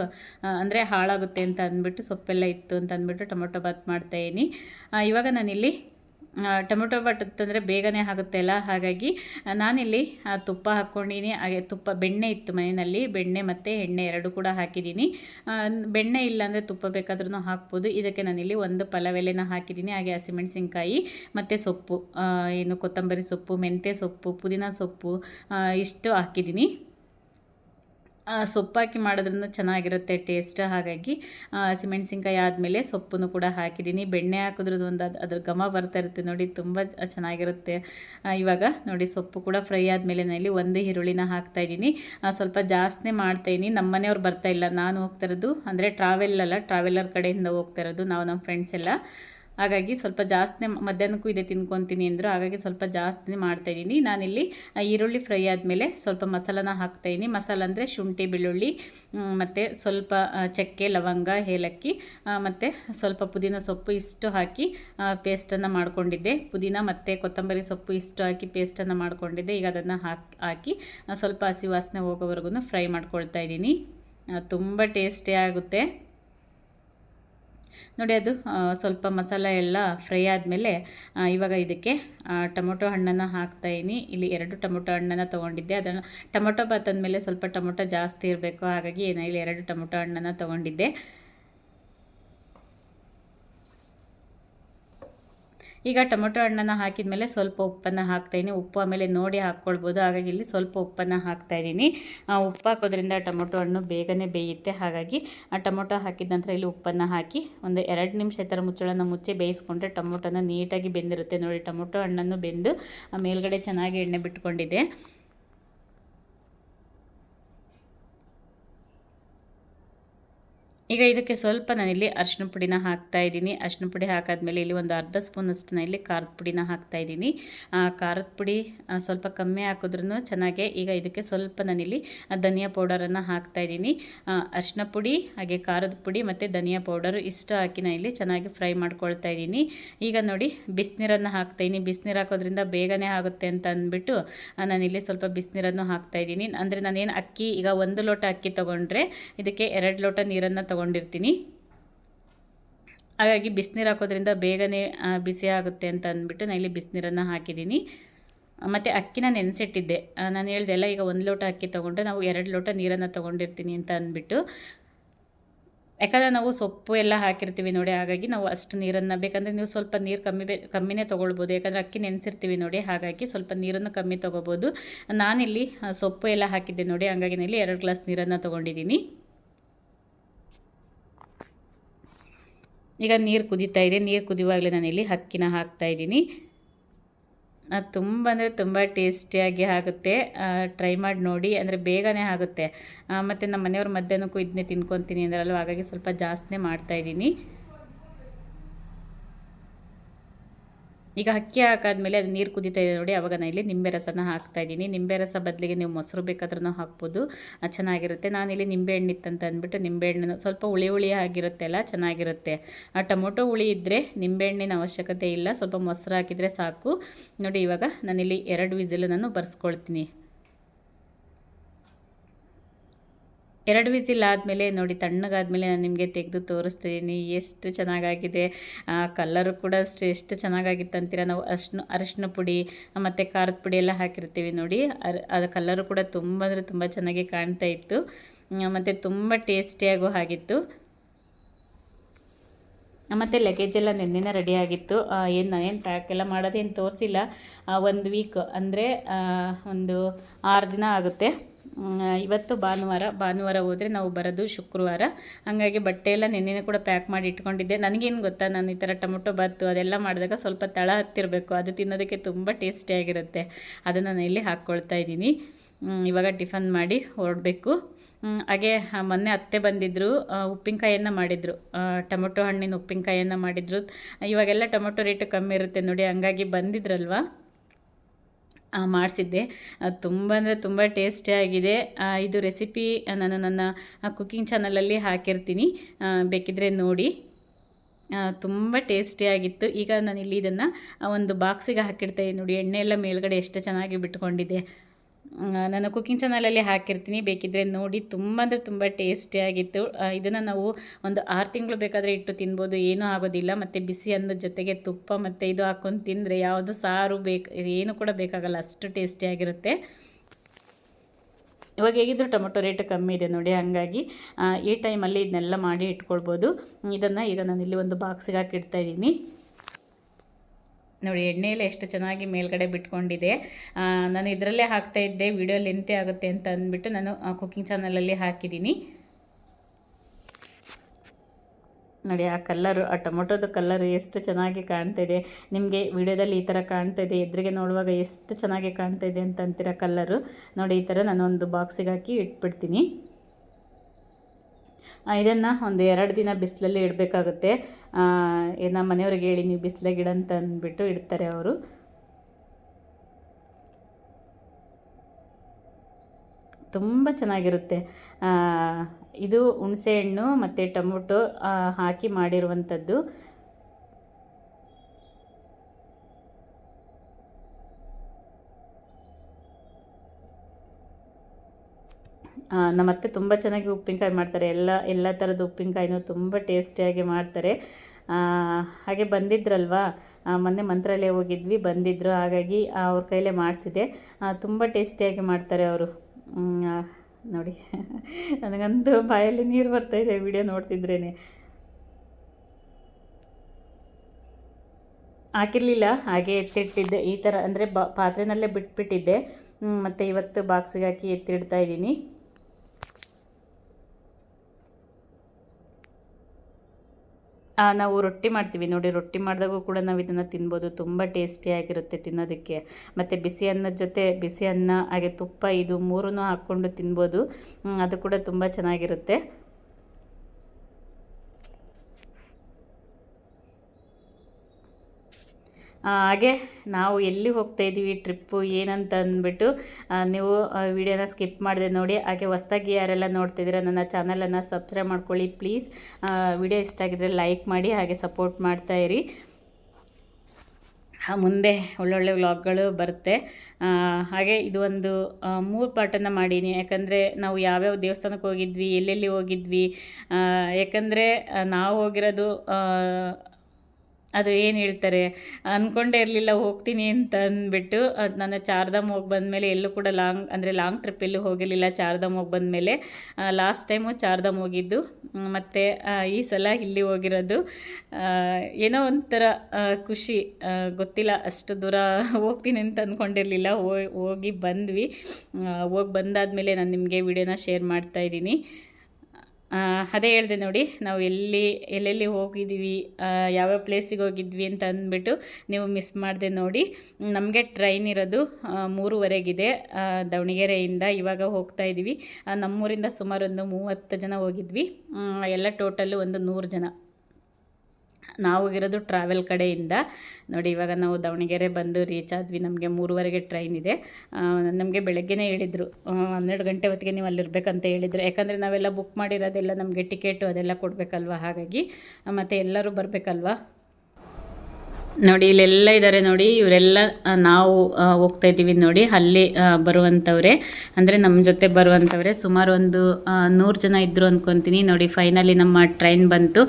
ಅಂದರೆ ಹಾಳಾಗುತ್ತೆ ಅಂತ ಅಂದ್ಬಿಟ್ಟು ಸೊಪ್ಪೆಲ್ಲ ಇತ್ತು ಅಂತ ಅಂದ್ಬಿಟ್ಟು ಟೊಮೊಟೊ ಬಾತ್ ಮಾಡ್ತಾಯಿದ್ದೀನಿ ಇವಾಗ ನಾನಿಲ್ಲಿ ಟೊಮೊಟೊ ಬಾತ್ ಅಂತಂದರೆ ಬೇಗನೆ ಆಗುತ್ತೆ ಅಲ್ಲ? ಹಾಗಾಗಿ ನಾನಿಲ್ಲಿ ತುಪ್ಪ ಹಾಕ್ಕೊಂಡಿನಿ ಹಾಗೆ ತುಪ್ಪ, ಬೆಣ್ಣೆ ಇತ್ತು ಮನೆಯಲ್ಲಿ. ಬೆಣ್ಣೆ ಮತ್ತು ಎಣ್ಣೆ ಎರಡು ಕೂಡ ಹಾಕಿದ್ದೀನಿ ಬೆಣ್ಣೆ ಇಲ್ಲ ಅಂದರೆ ತುಪ್ಪ ಬೇಕಾದ್ರೂ ಹಾಕ್ಬೋದು. ಇದಕ್ಕೆ ನಾನಿಲ್ಲಿ ಒಂದು ಪಲಾವ್ ಎಲೆನ ಹಾಕಿದ್ದೀನಿ ಹಾಗೆ ಹಸಿಮೆಣಸಿನ್ಕಾಯಿ, ಮತ್ತು ಸೊಪ್ಪು ಏನು ಕೊತ್ತಂಬರಿ ಸೊಪ್ಪು, ಮೆಂತ್ಯ ಸೊಪ್ಪು, ಪುದೀನ ಸೊಪ್ಪು ಇಷ್ಟು ಹಾಕಿದ್ದೀನಿ ಆ, ಸೊಪ್ಪು ಹಾಕಿ ಮಾಡೋದ್ರಿಂದ ಚೆನ್ನಾಗಿರುತ್ತೆ ಟೇಸ್ಟ್ ಹಾಗಾಗಿ ಹಸಿಮೆಣ್ಸಿನ್ಕಾಯಿ ಆದಮೇಲೆ ಸೊಪ್ಪನ್ನು ಕೂಡ ಹಾಕಿದ್ದೀನಿ. ಬೆಣ್ಣೆ ಹಾಕಿದ್ರದ್ದು ಒಂದು ಅದು ಅದ್ರ ಘಮ ಬರ್ತಾ ಇರುತ್ತೆ ನೋಡಿ ತುಂಬ ಚೆನ್ನಾಗಿರುತ್ತೆ. ಇವಾಗ ನೋಡಿ ಸೊಪ್ಪು ಕೂಡ ಫ್ರೈ ಆದಮೇಲೆ ನಲ್ಲಿ ಒಂದು ಈರುಳ್ಳಿನ ಹಾಕ್ತಾಯಿದ್ದೀನಿ ಸ್ವಲ್ಪ ಜಾಸ್ತಿ ಮಾಡ್ತಾಯಿದ್ದೀನಿ ನಮ್ಮ ಮನೆಯವ್ರು ಬರ್ತಾ ಇಲ್ಲ. ನಾನು ಹೋಗ್ತಾ ಇರೋದು ಅಂದರೆ ಟ್ರಾವೆಲ್ ಅಲ್ಲ ಟ್ರಾವೆಲರ್ ಕಡೆಯಿಂದ ಹೋಗ್ತಾ ಇರೋದು. ನಾವು ನಮ್ಮ ಫ್ರೆಂಡ್ಸ್ ಎಲ್ಲ. ಹಾಗಾಗಿ ಸ್ವಲ್ಪ ಜಾಸ್ತಿ ಮಧ್ಯಾಹ್ನಕ್ಕೂ ಇದೆ ತಿನ್ಕೊತೀನಿ ಅಂದರು, ಹಾಗಾಗಿ ಸ್ವಲ್ಪ ಜಾಸ್ತಿ ಮಾಡ್ತಾಯಿದ್ದೀನಿ ನಾನಿಲ್ಲಿ ಈರುಳ್ಳಿ ಫ್ರೈ ಆದಮೇಲೆ ಸ್ವಲ್ಪ ಮಸಾಲನ ಹಾಕ್ತಾಯಿದ್ದೀನಿ ಮಸಾಲ ಅಂದರೆ ಶುಂಠಿ, ಬೆಳ್ಳುಳ್ಳಿ ಮತ್ತು ಸ್ವಲ್ಪ ಚಕ್ಕೆ, ಲವಂಗ, ಏಲಕ್ಕಿ ಮತ್ತು ಸ್ವಲ್ಪ ಪುದೀನ ಸೊಪ್ಪು ಇಷ್ಟು ಹಾಕಿ ಪೇಸ್ಟನ್ನು ಮಾಡ್ಕೊಂಡಿದ್ದೆ. ಪುದೀನ ಮತ್ತು ಕೊತ್ತಂಬರಿ ಸೊಪ್ಪು ಇಷ್ಟು ಹಾಕಿ ಪೇಸ್ಟನ್ನು ಮಾಡ್ಕೊಂಡಿದ್ದೆ. ಈಗ ಅದನ್ನು ಹಾಕಿ ಹಾಕಿ ಸ್ವಲ್ಪ ಹಸಿ ವಾಸನೆ ಹೋಗೋವರೆಗೂ ಫ್ರೈ ಮಾಡ್ಕೊಳ್ತಾ ಇದ್ದೀನಿ. ತುಂಬ ಟೇಸ್ಟಿ ಆಗುತ್ತೆ. ನೋಡಿ ಅದು ಸ್ವಲ್ಪ ಮಸಾಲ ಎಲ್ಲ ಫ್ರೈ ಆದಮೇಲೆ ಇವಾಗ ಇದಕ್ಕೆ ಟೊಮೊಟೊ ಹಣ್ಣನ್ನು ಹಾಕ್ತಾಯಿನಿ ಇಲ್ಲಿ ಎರಡು ಟೊಮೊಟೊ ಹಣ್ಣನ್ನು ತೊಗೊಂಡಿದ್ದೆ. ಅದನ್ನು ಟೊಮೊಟೊ ಬಾತ್ ಅಂದಮೇಲೆ ಸ್ವಲ್ಪ ಟೊಮೊಟೊ ಜಾಸ್ತಿ ಇರಬೇಕು. ಹಾಗಾಗಿ ನಾನು ಇಲ್ಲಿ ಎರಡು ಟೊಮೊಟೊ ಹಣ್ಣನ್ನು ತೊಗೊಂಡಿದ್ದೆ. ಈಗ ಟೊಮೊಟೊ ಹಣ್ಣನ್ನು ಹಾಕಿದ ಮೇಲೆ ಸ್ವಲ್ಪ ಉಪ್ಪನ್ನು ಹಾಕ್ತಾಯಿದ್ದೀನಿ ಉಪ್ಪು ಆಮೇಲೆ ನೋಡಿ ಹಾಕ್ಕೊಳ್ಬೋದು. ಹಾಗಾಗಿ ಇಲ್ಲಿ ಸ್ವಲ್ಪ ಉಪ್ಪನ್ನು ಹಾಕ್ತಾಯಿದ್ದೀನಿ ಉಪ್ಪು ಹಾಕೋದ್ರಿಂದ ಟೊಮೊಟೊ ಹಣ್ಣು ಬೇಗನೆ ಬೇಯುತ್ತೆ. ಹಾಗಾಗಿ ಆ ಟೊಮೊಟೊ ಹಾಕಿದ ನಂತರ ಇಲ್ಲಿ ಉಪ್ಪನ್ನು ಹಾಕಿ ಒಂದು ಎರಡು ನಿಮಿಷ ಈ ಥರ ಮುಚ್ಚಳನ ಮುಚ್ಚಿ ಬೇಯಿಸ್ಕೊಂಡ್ರೆ ಟೊಮೊಟೊನ ನೀಟಾಗಿ ಬೆಂದಿರುತ್ತೆ. ನೋಡಿ, ಟೊಮೊಟೊ ಹಣ್ಣನ್ನು ಬೆಂದು ಮೇಲ್ಗಡೆ ಚೆನ್ನಾಗಿ ಎಣ್ಣೆ ಬಿಟ್ಕೊಂಡಿದೆ. ಈಗ ಇದಕ್ಕೆ ಸ್ವಲ್ಪ ನಾನಿಲ್ಲಿ ಅರಿಶಿನ ಪುಡಿನ ಹಾಕ್ತಾ ಇದ್ದೀನಿ. ಅರಿಶಿನ ಪುಡಿ ಹಾಕಾದ್ಮೇಲೆ ಇಲ್ಲಿ ಒಂದು ಅರ್ಧ ಸ್ಪೂನಷ್ಟು ಇಲ್ಲಿ ಖಾರದ ಪುಡಿನ ಹಾಕ್ತಾ ಇದ್ದೀನಿ. ಖಾರದ ಪುಡಿ ಸ್ವಲ್ಪ ಕಮ್ಮಿ ಹಾಕಿದ್ರೂ ಚೆನ್ನಾಗೆ ಈಗ ಇದಕ್ಕೆ ಸ್ವಲ್ಪ ನಾನಿಲ್ಲಿ ಧನಿಯಾ ಪೌಡರನ್ನು ಹಾಕ್ತಾ ಇದ್ದೀನಿ. ಅರಿಶಿನ ಪುಡಿ, ಹಾಗೆ ಖಾರದ ಪುಡಿ ಮತ್ತು ಧನಿಯಾ ಪೌಡರ್ ಇಷ್ಟು ಹಾಕಿ ನಾನು ಇಲ್ಲಿ ಚೆನ್ನಾಗಿ ಫ್ರೈ ಮಾಡ್ಕೊಳ್ತಾ ಇದ್ದೀನಿ. ಈಗ ನೋಡಿ ಬಿಸಿನೀರನ್ನು ಹಾಕ್ತಾಯಿದ್ದೀನಿ ಬಿಸಿನೀರು ಹಾಕೋದ್ರಿಂದ ಬೇಗನೆ ಆಗುತ್ತೆ ಅಂತ ಅಂದ್ಬಿಟ್ಟು ನಾನಿಲ್ಲಿ ಸ್ವಲ್ಪ ಬಿಸಿನೀರನ್ನು ಹಾಕ್ತಾ ಇದ್ದೀನಿ. ಅಂದರೆ ನಾನೇನು ಅಕ್ಕಿ, ಈಗ ಒಂದು ಲೋಟ ಅಕ್ಕಿ ತೊಗೊಂಡ್ರೆ ಇದಕ್ಕೆ ಎರಡು ಲೋಟ ನೀರನ್ನು ತೊಗೊಂಡಿರ್ತೀನಿ. ಹಾಗಾಗಿ ಬಿಸಿನೀರು ಹಾಕೋದ್ರಿಂದ ಬೇಗನೆ ಬಿಸಿ ಆಗುತ್ತೆ ಅಂತ ಅಂದ್ಬಿಟ್ಟು ನಾನು ಇಲ್ಲಿ ಬಿಸಿನೀರನ್ನು ಹಾಕಿದ್ದೀನಿ. ಮತ್ತು ಅಕ್ಕಿನ ನೆನೆಸಿಟ್ಟಿದ್ದೆ. ನಾನು ಹೇಳ್ದೆ ಅಲ್ಲ ಈಗ ಒಂದು ಲೋಟ ಅಕ್ಕಿ ತೊಗೊಂಡ್ರೆ ನಾವು ಎರಡು ಲೋಟ ನೀರನ್ನು ತೊಗೊಂಡಿರ್ತೀನಿ ಅಂತ ಅಂದ್ಬಿಟ್ಟು. ಯಾಕಂದರೆ ನಾವು ಸೊಪ್ಪು ಎಲ್ಲ ಹಾಕಿರ್ತೀವಿ ನೋಡಿ, ಹಾಗಾಗಿ ನಾವು ಅಷ್ಟು ನೀರನ್ನು, ಬೇಕಂದರೆ ನೀವು ಸ್ವಲ್ಪ ನೀರು ಕಮ್ಮಿ ಬೇ, ಕಮ್ಮಿನೇ ತೊಗೊಳ್ಬೋದು. ಯಾಕಂದರೆ ಅಕ್ಕಿ ನೆನೆಸಿರ್ತೀವಿ ನೋಡಿ, ಹಾಗಾಗಿ ಸ್ವಲ್ಪ ನೀರನ್ನು ಕಮ್ಮಿ ತೊಗೋಬೋದು. ನಾನಿಲ್ಲಿ ಸೊಪ್ಪು ಎಲ್ಲ ಹಾಕಿದ್ದೆ ನೋಡಿ, ಹಾಗಾಗಿ ಇಲ್ಲಿ ಎರಡು ಗ್ಲಾಸ್ ನೀರನ್ನು ತೊಗೊಂಡಿದ್ದೀನಿ. ಈಗ ನೀರು ಕುದೀತಾ ಇದೆ. ನೀರು ಕುದಿಯುವಾಗಲೇ ನಾನಿಲ್ಲಿ ಅಕ್ಕಿನ ಹಾಕ್ತಾ ಇದ್ದೀನಿ. ತುಂಬ ಅಂದರೆ ತುಂಬ ಟೇಸ್ಟಿಯಾಗಿ ಆಗುತ್ತೆ. ಟ್ರೈ ಮಾಡಿ ನೋಡಿ. ಅಂದರೆ ಬೇಗನೆ ಆಗುತ್ತೆ. ಮತ್ತು ನಮ್ಮ ಮನೆಯವ್ರ ಮಧ್ಯಾಹ್ನಕ್ಕೂ ಇದನ್ನೇ ತಿನ್ಕೊತೀನಿ ಅಂದ್ರಲ್ವ? ಹಾಗಾಗಿ ಸ್ವಲ್ಪ ಜಾಸ್ತಿನೇ ಮಾಡ್ತಾಯಿದ್ದೀನಿ ಈಗ ಅಕ್ಕಿ ಹಾಕಾದ್ಮೇಲೆ ಅದು ನೀರು ಕುದೀತಾ ಇದೆ ನೋಡಿ, ಅವಾಗ ನಾನು ಇಲ್ಲಿ ನಿಂಬೆ ರಸನ ಹಾಕ್ತಾ ಇದ್ದೀನಿ. ನಿಂಬೆ ರಸ ಬದಲಿಗೆ ನೀವು ಮೊಸರು ಬೇಕಾದ್ರೂ ಹಾಕ್ಬೋದು. ಚೆನ್ನಾಗಿರುತ್ತೆ. ನಾನಿಲ್ಲಿ ನಿಂಬೆ ಹಣ್ಣು ಇತ್ತಂತ ಅಂದ್ಬಿಟ್ಟು ನಿಂಬೆ ಹಣ್ಣನ್ನು ಸ್ವಲ್ಪ ಹುಳಿ ಹುಳಿ ಆಗಿರುತ್ತೆ ಅಲ್ಲ, ಚೆನ್ನಾಗಿರುತ್ತೆ. ಆ, ಟೊಮೊಟೊ ಹುಳಿ ಇದ್ದರೆ ನಿಂಬೆಹಣ್ಣಿನ ಅವಶ್ಯಕತೆ ಇಲ್ಲ. ಸ್ವಲ್ಪ ಮೊಸರು ಹಾಕಿದರೆ ಸಾಕು. ನೋಡಿ, ಇವಾಗ ನಾನಿಲ್ಲಿ ಎರಡು ವಿಸಿಲ್ ನಾನು ಬರ್ಸ್ಕೊಳ್ತೀನಿ. ಎರಡು ವಿಸಿಲ್ ಆದಮೇಲೆ ನೋಡಿ, ತಣ್ಣಗಾದ್ಮೇಲೆ ನಾನು ನಿಮಗೆ ತೆಗೆದು ತೋರಿಸ್ತಿದ್ದೀನಿ ಎಷ್ಟು ಚೆನ್ನಾಗಾಗಿದೆ. ಕಲ್ಲರು ಕೂಡ ಅಷ್ಟು, ಎಷ್ಟು ಚೆನ್ನಾಗಾಗಿತ್ತು ಅಂತೀರ? ನಾವು ಅರ್ಶಿನ ಅರಿಶಿನ ಪುಡಿ, ಮತ್ತು ಖಾರದ ಪುಡಿ ಎಲ್ಲ ಹಾಕಿರ್ತೀವಿ ನೋಡಿ. ಅರ್, ಅದು ಕಲ್ಲರು ಕೂಡ ತುಂಬ ಅಂದರೆ ತುಂಬ ಚೆನ್ನಾಗಿ ಕಾಣ್ತಾ ಇತ್ತು. ಮತ್ತು ತುಂಬ ಟೇಸ್ಟಿಯಾಗೂ ಆಗಿತ್ತು ಮತ್ತು ಲಗೇಜ್ ಎಲ್ಲ ನಿನ್ನೆನೇ ರೆಡಿ ಆಗಿತ್ತು. ಏನು ನಾನೇನು ಪ್ಯಾಕ್ ಎಲ್ಲ ಮಾಡೋದೇನು ತೋರಿಸಿಲ್ಲ. ಒಂದು ವೀಕ್ ಅಂದರೆ ಒಂದು ಆರು ದಿನ ಆಗುತ್ತೆ. ಇವತ್ತು ಭಾನುವಾರ ಭಾನುವಾರ ಹೋದರೆ ನಾವು ಬರೋದು ಶುಕ್ರವಾರ. ಹಾಗಾಗಿ ಬಟ್ಟೆ ಎಲ್ಲ ಕೂಡ ಪ್ಯಾಕ್ ಮಾಡಿ ಇಟ್ಕೊಂಡಿದ್ದೆ. ನನಗೇನು ಗೊತ್ತಾ, ನಾನು ಈ ಥರ ಟೊಮೊಟೊ ಬಾತು ಅದೆಲ್ಲ ಮಾಡಿದಾಗ ಸ್ವಲ್ಪ ತಳ ಹತ್ತಿರಬೇಕು. ಅದು ತಿನ್ನೋದಕ್ಕೆ ತುಂಬ ಟೇಸ್ಟಿಯಾಗಿರುತ್ತೆ ಅದನ್ನು ನಾನು ಇಲ್ಲಿ ಹಾಕ್ಕೊಳ್ತಾ ಇದ್ದೀನಿ. ಇವಾಗ ಟಿಫನ್ ಮಾಡಿ ಹೊರಡಬೇಕು. ಹಾಗೆ ಮೊನ್ನೆ ಅತ್ತೆ ಬಂದಿದ್ದರು ಉಪ್ಪಿನಕಾಯಿಯನ್ನು ಮಾಡಿದರು. ಟೊಮೊಟೊ ಹಣ್ಣಿನ ಉಪ್ಪಿನಕಾಯಿಯನ್ನು ಮಾಡಿದರು. ಇವಾಗೆಲ್ಲ ಟೊಮೊಟೊ ರೇಟು ಕಮ್ಮಿ ಇರುತ್ತೆ ನೋಡಿ, ಹಂಗಾಗಿ ಬಂದಿದ್ರಲ್ವಾ? ಮಾಡಿಸಿದ್ದೆ. ತುಂಬ ಅಂದರೆ ತುಂಬ ಟೇಸ್ಟಿಯಾಗಿದೆ ಇದು ರೆಸಿಪಿ ನಾನು ನನ್ನ ಕುಕ್ಕಿಂಗ್ ಚಾನಲಲ್ಲಿ ಹಾಕಿರ್ತೀನಿ. ಬೇಕಿದ್ದರೆ ನೋಡಿ. ತುಂಬ ಟೇಸ್ಟಿಯಾಗಿತ್ತು ಈಗ ನಾನು ಇಲ್ಲಿ ಇದನ್ನು ಒಂದು ಬಾಕ್ಸಿಗೆ ಹಾಕಿಡ್ತಾ ಇದ್ದೀನಿ ನೋಡಿ. ಎಣ್ಣೆ ಎಲ್ಲ ಮೇಲ್ಗಡೆ ಎಷ್ಟು ಚೆನ್ನಾಗಿ ಬಿಟ್ಕೊಂಡಿದೆ. ಆ, ನಾನು ಕುಕ್ಕಿಂಗ್ ಚಾನಲಲ್ಲಿ ಹಾಕಿರ್ತೀನಿ. ಬೇಕಿದ್ದರೆ ನೋಡಿ ತುಂಬ ಅಂದರೆ ತುಂಬ ಟೇಸ್ಟಿಯಾಗಿತ್ತು ಇದನ್ನು ನಾವು ಒಂದು ಆರು ತಿಂಗಳು ಬೇಕಾದರೆ ಇಟ್ಟು ತಿನ್ಬೋದು. ಏನೂ ಆಗೋದಿಲ್ಲ. ಮತ್ತು ಬಿಸಿ ಅನ್ನದ ಜೊತೆಗೆ ತುಪ್ಪ ಮತ್ತು ಇದು ಹಾಕ್ಕೊಂಡು ತಿಂದರೆ ಯಾವುದು ಸಾರು ಬೇಕು ಏನು ಕೂಡ ಬೇಕಾಗಲ್ಲ. ಅಷ್ಟು ಟೇಸ್ಟಿಯಾಗಿರುತ್ತೆ ಇವಾಗ ಹೇಗಿದ್ರು ಟೊಮೊಟೊ ರೇಟ್ ಕಮ್ಮಿ ಇದೆ ನೋಡಿ ಹಾಗಾಗಿ ಈ ಟೈಮಲ್ಲಿ ಇದನ್ನೆಲ್ಲ ಮಾಡಿ ಇಟ್ಕೊಳ್ಬೋದು. ಇದನ್ನು ಈಗ ನಾನು ಇಲ್ಲಿ ಒಂದು ಬಾಕ್ಸಿಗೆ ಹಾಕಿಡ್ತಾ ಇದ್ದೀನಿ. ನೋಡಿ, ಎಣ್ಣೆಯಲ್ಲಿ ಎಷ್ಟು ಚೆನ್ನಾಗಿ ಮೇಲ್ಗಡೆ ಬಿಟ್ಕೊಂಡಿದೆ. ನಾನು ಇದರಲ್ಲೇ ಹಾಕ್ತಾ ಇದ್ದೆ ವಿಡಿಯೋ ಲೆಂತೆ ಆಗುತ್ತೆ ಅಂತ ಅಂದ್ಬಿಟ್ಟು ನಾನು ಕುಕ್ಕಿಂಗ್ ಚಾನಲಲ್ಲಿ ಹಾಕಿದ್ದೀನಿ. ನೋಡಿ, ಆ ಕಲ್ಲರು ಆ ಟೊಮೊಟೊದ ಕಲ್ಲರು ಎಷ್ಟು ಚೆನ್ನಾಗಿ ಕಾಣ್ತಾ ಇದೆ ನಿಮಗೆ ವಿಡಿಯೋದಲ್ಲಿ ಈ ಥರ ಕಾಣ್ತಾ ಇದೆ ಎದುರಿಗೆ ನೋಡುವಾಗ ಎಷ್ಟು ಚೆನ್ನಾಗಿ ಕಾಣ್ತಾ ಇದೆ ಅಂತ ಅಂತೀರ ಕಲ್ಲರು ನೋಡಿ, ಈ ಥರ ನಾನು ಒಂದು ಬಾಕ್ಸಿಗೆ ಹಾಕಿ ಇಟ್ಬಿಡ್ತೀನಿ. ಇದನ್ನು ಒಂದು ಎರಡು ದಿನ ಬಿಸಿಲಲ್ಲಿ ಇಡಬೇಕಾಗುತ್ತೆ. ನಮ್ಮ ಮನೆಯವ್ರಿಗೆ ಹೇಳಿ ನೀವು ಬಿಸಿಲಾಗಿ ಇಡಂತ ಅಂದ್ಬಿಟ್ಟು ಇಡ್ತಾರೆ ಅವರು. ತುಂಬ ಚೆನ್ನಾಗಿರುತ್ತೆ. ಇದು ಹುಣಸೆಹಣ್ಣು ಮತ್ತು ಟೊಮೊಟೊ ಹಾಕಿ ಮಾಡಿರುವಂಥದ್ದು ಆ, ನಮ್ಮ ಅತ್ತೆ ತುಂಬ ಚೆನ್ನಾಗಿ ಉಪ್ಪಿನಕಾಯಿ ಮಾಡ್ತಾರೆ. ಎಲ್ಲ ಎಲ್ಲ ಥರದ ಉಪ್ಪಿನಕಾಯಿನೂ ತುಂಬ ಟೇಸ್ಟಿಯಾಗಿ ಮಾಡ್ತಾರೆ. ಹಾಗೆ ಬಂದಿದ್ರಲ್ವಾ? ಮೊನ್ನೆ ಮಂತ್ರಾಲಯ ಹೋಗಿದ್ವಿ ಬಂದಿದ್ದರು ಹಾಗಾಗಿ ಅವ್ರ ಕೈಲೇ ಮಾಡಿಸಿದೆ. ತುಂಬ ಟೇಸ್ಟಿಯಾಗಿ ಮಾಡ್ತಾರೆ ಅವರು. ನೋಡಿ. ನನಗಂತೂ ಬಾಯಲ್ಲಿ ನೀರು ಬರ್ತಾಯಿದೆ ವಿಡಿಯೋ ನೋಡ್ತಿದ್ರೇ ಹಾಕಿರಲಿಲ್ಲ ಹಾಗೆ ಎತ್ತಿಟ್ಟಿದ್ದೆ. ಈ ಥರ ಅಂದರೆ ಬ ಪಾತ್ರೆನಲ್ಲೇ ಬಿಟ್ಬಿಟ್ಟಿದ್ದೆ. ಮತ್ತು ಇವತ್ತು ಬಾಕ್ಸಿಗೆ ಹಾಕಿ ಎತ್ತಿಡ್ತಾ ಇದ್ದೀನಿ. ನಾವು ರೊಟ್ಟಿ ಮಾಡ್ತೀವಿ. ನೋಡಿ, ರೊಟ್ಟಿ ಮಾಡಿದಾಗೂ ಕೂಡ ನಾವು ಇದನ್ನು ತಿನ್ಬೋದು. ತುಂಬ ಟೇಸ್ಟಿಯಾಗಿರುತ್ತೆ ತಿನ್ನೋದಕ್ಕೆ. ಮತ್ತು ಬಿಸಿ ಅನ್ನದ ಜೊತೆ ಬಿಸಿ ಅನ್ನ, ಹಾಗೆ ತುಪ್ಪ, ಇದು ಮೂರೂ ಹಾಕ್ಕೊಂಡು ತಿನ್ಬೋದು. ಅದು ಕೂಡ ತುಂಬ ಚೆನ್ನಾಗಿರುತ್ತೆ. ಹಾಗೆ ನಾವು ಎಲ್ಲಿ ಹೋಗ್ತಾ ಇದ್ದೀವಿ ಟ್ರಿಪ್ಪು ಏನಂತ ಅಂದ್ಬಿಟ್ಟು ನೀವು ವಿಡಿಯೋನ ಸ್ಕಿಪ್ ಮಾಡಿದೆ ನೋಡಿ, ಹಾಗೆ ಹೊಸ್ದಾಗಿ ಯಾರೆಲ್ಲ ನೋಡ್ತಿದ್ದೀರ ನನ್ನ ಚಾನಲನ್ನು ಸಬ್ಸ್ಕ್ರೈಬ್ ಮಾಡ್ಕೊಳ್ಳಿ ಪ್ಲೀಸ್. ವಿಡಿಯೋ ಇಷ್ಟ ಆಗಿದ್ರೆ ಲೈಕ್ ಮಾಡಿ, ಹಾಗೆ ಸಪೋರ್ಟ್ ಮಾಡ್ತಾ ಇರಿ. ಮುಂದೆ ಒಳ್ಳೊಳ್ಳೆ ವ್ಲಾಗ್ಗಳು ಬರುತ್ತೆ. ಹಾಗೆ ಇದು ಒಂದು ಮೂರು ಪಾರ್ಟನ್ನು ಮಾಡೀನಿ. ಯಾಕಂದರೆ ನಾವು ಯಾವ್ಯಾವ ದೇವಸ್ಥಾನಕ್ಕೆ ಹೋಗಿದ್ವಿ, ಎಲ್ಲೆಲ್ಲಿ ಹೋಗಿದ್ವಿ ಯಾಕಂದರೆ ನಾವು ಹೋಗಿರೋದು ಅದು ಏನು ಹೇಳ್ತಾರೆ ಅಂದ್ಕೊಂಡೇ ಇರಲಿಲ್ಲ ಹೋಗ್ತೀನಿ ಅಂತ ಅಂದ್ಬಿಟ್ಟು ಅದು ನಾನು ಚಾರ್ಧಾಮ್ ಹೋಗಿ ಬಂದಮೇಲೆ ಎಲ್ಲೂ ಕೂಡ ಲಾಂಗ್ ಅಂದರೆ ಲಾಂಗ್ ಟ್ರಿಪ್ ಎಲ್ಲೂ ಹೋಗಿರಲಿಲ್ಲ ಚಾರ್ಧಾಮ್ ಹೋಗಿ ಬಂದಮೇಲೆ. ಲಾಸ್ಟ್ ಟೈಮು ಚಾರ್ಧಾಮ್ ಹೋಗಿದ್ದು. ಮತ್ತು ಈ ಸಲ ಇಲ್ಲಿ ಹೋಗಿರೋದು ಏನೋ ಒಂಥರ ಖುಷಿ ಗೊತ್ತಿಲ್ಲ ಅಷ್ಟು ದೂರ ಹೋಗ್ತೀನಿ ಅಂತ ಅಂದ್ಕೊಂಡಿರಲಿಲ್ಲ ಹೋಗಿ ಬಂದ್ವಿ. ಹೋಗಿ ಬಂದಾದಮೇಲೆ ನಾನು ನಿಮಗೆ ವಿಡಿಯೋನ ಶೇರ್ ಮಾಡ್ತಾ ಇದ್ದೀನಿ. ಆ, ಅದೇ ಹೇಳಿದೆ ನೋಡಿ, ನಾವು ಎಲ್ಲಿ, ಎಲ್ಲೆಲ್ಲಿ ಹೋಗಿದ್ದೀವಿ ಯಾವ್ಯಾವ ಪ್ಲೇಸಿಗೆ ಹೋಗಿದ್ವಿ ಅಂತ ಅಂದ್ಬಿಟ್ಟು ನೀವು ಮಿಸ್ ಮಾಡಿದೆ ನೋಡಿ. ನಮಗೆ ಟ್ರೈನ್ ಇರೋದು ಮೂರುವರೆಗಿದೆ ದಾವಣಗೆರೆಯಿಂದ ಇವಾಗ ಹೋಗ್ತಾ ಇದ್ದೀವಿ. ನಮ್ಮೂರಿಂದ ಸುಮಾರು ಒಂದು ಮೂವತ್ತು ಜನ ಹೋಗಿದ್ವಿ. ಎಲ್ಲ ಟೋಟಲ್ಲು ಒಂದು ನೂರು ಜನ. ನಾವು ಹೋಗಿರೋದು ಟ್ರಾವೆಲ್ ಕಡೆಯಿಂದ. ನೋಡಿ, ಇವಾಗ ನಾವು ದಾವಣಗೆರೆ ಬಂದು ರೀಚ್ ಆದ್ವಿ. ನಮಗೆ ಮೂರುವರೆಗೆ ಟ್ರೈನ್ ಇದೆ. ನಮಗೆ ಬೆಳಗ್ಗೆನೇ ಹೇಳಿದರು. ಹನ್ನೆರಡು ಗಂಟೆ ಹೊತ್ತಿಗೆ ನೀವು ಅಲ್ಲಿರಬೇಕಂತ ಹೇಳಿದರು. ಯಾಕಂದರೆ ನಾವೆಲ್ಲ ಬುಕ್ ಮಾಡಿರೋದೆಲ್ಲ ನಮಗೆ ಟಿಕೆಟು ಅದೆಲ್ಲ ಕೊಡಬೇಕಲ್ವ? ಹಾಗಾಗಿ ಮತ್ತು ಎಲ್ಲರೂ ಬರಬೇಕಲ್ವ? ನೋಡಿ, ಇಲ್ಲೆಲ್ಲ ಇದ್ದಾರೆ ನೋಡಿ. ಇವರೆಲ್ಲ ನಾವು ಹೋಗ್ತಾ ಇದ್ದೀವಿ ನೋಡಿ. ಅಲ್ಲಿ ಬರುವಂಥವ್ರೆ ಅಂದರೆ ನಮ್ಮ ಜೊತೆ ಬರುವಂಥವ್ರೆ ಸುಮಾರು ಒಂದು ನೂರು ಜನ ಇದ್ದರು ಅಂದ್ಕೊತೀನಿ ನೋಡಿ ಫೈನಲಿ ನಮ್ಮ ಟ್ರೈನ್ ಬಂತು.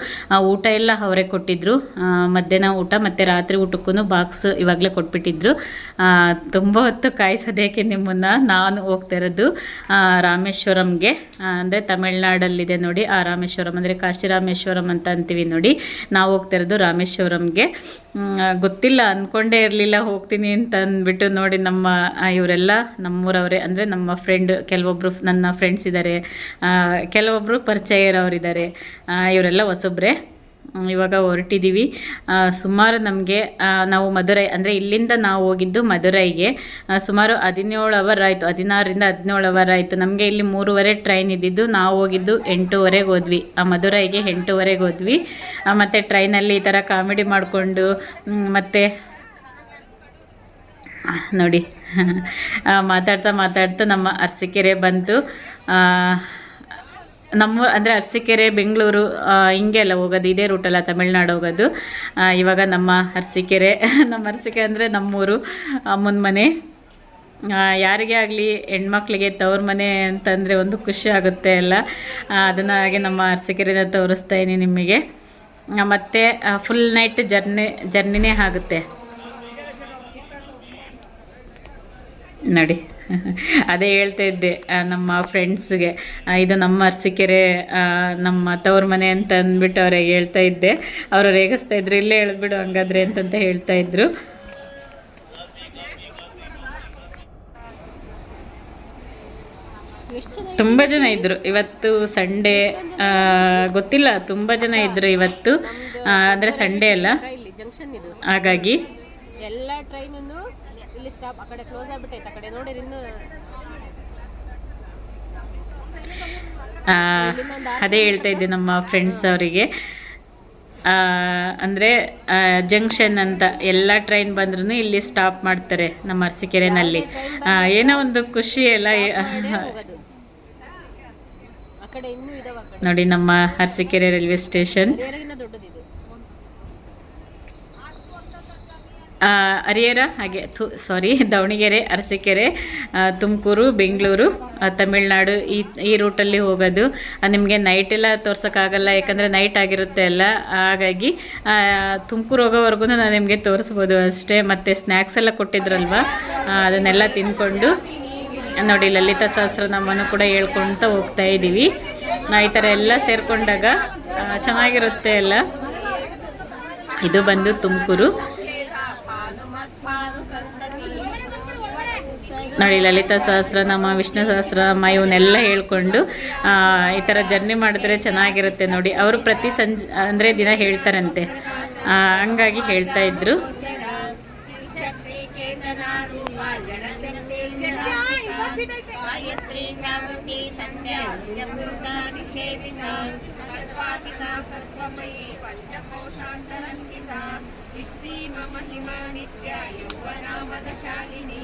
ಊಟ ಎಲ್ಲ ಅವರೇ ಕೊಟ್ಟಿದ್ದರು ಮಧ್ಯಾಹ್ನ ಊಟ ಮತ್ತು ರಾತ್ರಿ ಊಟಕ್ಕೂ ಬಾಕ್ಸ್ ಇವಾಗಲೇ ಕೊಟ್ಬಿಟ್ಟಿದ್ರು. ತುಂಬ ಹೊತ್ತು ಕಾಯಿಸೋದೇಕೆ ನಿಮ್ಮನ್ನು? ನಾನು ಹೋಗ್ತಾ ಇರೋದು ರಾಮೇಶ್ವರಂಗೆ. ಅಂದರೆ ತಮಿಳ್ನಾಡಲ್ಲಿದೆ ನೋಡಿ, ಆ ರಾಮೇಶ್ವರಂ. ಅಂದರೆ ಕಾಶಿ ರಾಮೇಶ್ವರಂ ಅಂತ ಅಂತೀವಿ ನೋಡಿ. ನಾವು ಹೋಗ್ತಾ ಇರೋದು ರಾಮೇಶ್ವರಂಗೆ. ಗೊತ್ತಿಲ್ಲ ಅಂದ್ಕೊಂಡೇ ಇರಲಿಲ್ಲ, ಹೋಗ್ತೀನಿ ಅಂತ ಅಂದ್ಬಿಟ್ಟು ನೋಡಿ ನಮ್ಮ ಇವರೆಲ್ಲ ನಮ್ಮೂರವರೇ, ಅಂದರೆ ನಮ್ಮ ಫ್ರೆಂಡ್ ಕೆಲವೊಬ್ಬರು ನನ್ನ ಫ್ರೆಂಡ್ಸ್ ಇದ್ದಾರೆ ಕೆಲವೊಬ್ಬರು ಪರಿಚಯ ಇರೋರಿದ್ದಾರೆ ಇವರೆಲ್ಲ ಹೊಸಬ್ರೆ. ಇವಾಗ ಹೊರಟಿದ್ದೀವಿ ಸುಮಾರು ನಮಗೆ ನಾವು ಮಧುರೈ, ಅಂದರೆ ಇಲ್ಲಿಂದ ನಾವು ಹೋಗಿದ್ದು ಮಧುರೈಗೆ. ಸುಮಾರು ಹದಿನೇಳು ಅವರ್ ಆಯಿತು, ಹದಿನಾರರಿಂದ ಹದಿನೇಳು ಅವರ್ ಆಯಿತು. ನಮಗೆ ಇಲ್ಲಿ ಮೂರುವರೆ ಟ್ರೈನ್ ಇದ್ದಿದ್ದು, ನಾವು ಹೋಗಿದ್ದು ಎಂಟೂವರೆಗೆ ಹೋದ್ವಿ. ಆ, ಮಧುರೈಗೆ ಎಂಟೂವರೆಗೆ ಹೋದ್ವಿ. ಮತ್ತು ಟ್ರೈನಲ್ಲಿ ಈ ಥರ ಕಾಮಿಡಿ ಮಾಡಿಕೊಂಡು ಮತ್ತು ನೋಡಿ ಮಾತಾಡ್ತಾ ಮಾತಾಡ್ತಾ ನಮ್ಮ ಅರಸಿಕೆರೆ ಬಂತು. ನಮ್ಮ ಅಂದರೆ ಅರಸೀಕೆರೆ, ಬೆಂಗಳೂರು ಹಿಂಗೆ ಎಲ್ಲ ಹೋಗೋದು, ಇದೇ ರೂಟಲ್ಲ ತಮಿಳ್ನಾಡು ಹೋಗೋದು. ಇವಾಗ ನಮ್ಮ ಅರಸೀಕೆರೆ ನಮ್ಮ ಅರಸೀಕೆರೆ ಅಂದರೆ ನಮ್ಮೂರು ಅಮ್ಮನ ಮನೆ. ಯಾರಿಗೆ ಆಗಲಿ ಹೆಣ್ಮಕ್ಳಿಗೆ ತವ್ರ ಮನೆ ಅಂತಂದರೆ ಒಂದು ಖುಷಿ ಆಗುತ್ತೆ ಎಲ್ಲ ಅದನ್ನು ಹಾಗೆ ನಮ್ಮ ಅರಸೀಕೆರೆನ ತೋರಿಸ್ತಾ ಇದ್ದೀನಿ ನಿಮಗೆ. ಮತ್ತು ಫುಲ್ ನೈಟ್ ಜರ್ನಿ ಜರ್ನಿನೇ ಆಗುತ್ತೆ. ನೋಡಿ. ಅದೇ ಹೇಳ್ತಾ ಇದ್ದೆ ನಮ್ಮ ಫ್ರೆಂಡ್ಸ್ಗೆ ಇದು ನಮ್ಮ ಅರಸಿಕೆರೆ ನಮ್ಮ ತವ್ರ ಮನೆ ಅಂತ ಅಂದ್ಬಿಟ್ಟು ಅವ್ರಿಗೆ ಹೇಳ್ತಾ ಇದ್ದೆ. ಅವರು ರೇಗಿಸ್ತಾ ಇದ್ರು ಇಲ್ಲೇ ಹೇಳ್ಬಿಡು ಹಂಗಾದ್ರೆ ಅಂತಂತ ಹೇಳ್ತಾ ಇದ್ರು. ತುಂಬ ಜನ ಇದ್ದರು ಇವತ್ತು ಸಂಡೇ ಗೊತ್ತಿಲ್ಲ ತುಂಬ ಜನ ಇದ್ದರು ಇವತ್ತು. ಅಂದರೆ ಸಂಡೇ ಅಲ್ಲ? ಹಾಗಾಗಿ. ಎಲ್ಲ ಟ್ರೈನನ್ನು ಇಲ್ಲಿ ಸ್ಟಾಪ್ ಆ ಕಡೆ ಕ್ಲೋಸ್ ಆಗ್ಬಿಟ್ಟೈತೆ ಆ ಕಡೆ ನೋಡಿರಿ ಇನ್ನು ಅದೇ ಹೇಳ್ತಾ ಇದ್ದೆ ನಮ್ಮ ಫ್ರೆಂಡ್ಸ್ ಅವರಿಗೆ. ಅಂದರೆ ಜಂಕ್ಷನ್ ಅಂತ ಎಲ್ಲ ಟ್ರೈನ್ ಬಂದ್ರೂ ಇಲ್ಲಿ ಸ್ಟಾಪ್ ಮಾಡ್ತಾರೆ ನಮ್ಮ ಅರಸೀಕೆರೆನಲ್ಲಿ. ಏನೋ ಒಂದು ಖುಷಿ ಎಲ್ಲ ನೋಡಿ ನಮ್ಮ ಅರಸಿಕೆರೆ ರೈಲ್ವೆ ಸ್ಟೇಷನ್ ಬೇರೆಗಿನ್ನ ದೊಡ್ಡದಿದೆ ಆ, ಹರಿಹರ ಹಾಗೆ ಥು ಸಾರಿ ದಾವಣಗೆರೆ, ಅರಸೀಕೆರೆ ತುಮಕೂರು, ಬೆಂಗಳೂರು ತಮಿಳ್ನಾಡು ಈ ಈ ರೂಟಲ್ಲಿ ಹೋಗೋದು. ನಿಮಗೆ ನೈಟ್ ಎಲ್ಲ ತೋರ್ಸೋಕ್ಕಾಗಲ್ಲ, ಯಾಕಂದರೆ ನೈಟ್ ಆಗಿರುತ್ತೆ ಎಲ್ಲ ಹಾಗಾಗಿ ತುಮಕೂರು ಹೋಗೋವರೆಗೂ ನಾನು ನಿಮಗೆ ತೋರಿಸ್ಬೋದು ಅಷ್ಟೇ. ಮತ್ತು ಸ್ನ್ಯಾಕ್ಸ್ ಎಲ್ಲ ಕೊಟ್ಟಿದ್ರಲ್ವ? ಅದನ್ನೆಲ್ಲ ತಿಂದ್ಕೊಂಡು ನೋಡಿ, ಲಲಿತಾ ಸಹಸ್ರನಾಮನೂ ಕೂಡ ಹೇಳ್ಕೊಳ್ತಾ ಹೋಗ್ತಾ ಇದ್ದೀವಿ ನಾ ಈ ಥರ ಎಲ್ಲ ಸೇರಿಕೊಂಡಾಗ ಚೆನ್ನಾಗಿರುತ್ತೆ ಎಲ್ಲ ಇದು ಬಂದು ತುಮಕೂರು. ನೋಡಿ, ಲಲಿತಾ ಸಹಸ್ರನಾಮ ವಿಷ್ಣು ಸಹಸ್ರನಾಮ ಇವನ್ನೆಲ್ಲ ಹೇಳ್ಕೊಂಡು ಈ ಥರ ಜರ್ನಿ ಮಾಡಿದ್ರೆ ಚೆನ್ನಾಗಿರುತ್ತೆ ನೋಡಿ. ಅವರು ಪ್ರತಿ ಸಂಜೆ, ಅಂದರೆ ದಿನ ಹೇಳ್ತಾರಂತೆ. ಹಂಗಾಗಿ ಹೇಳ್ತಾ ಇದ್ರು. ಪಂಚಕೋಶಾಂತರಸ್ಥಿತ ಮಹಿಮಾ ನಿತ್ಯ ಯೌವನಾಮದ Shalini.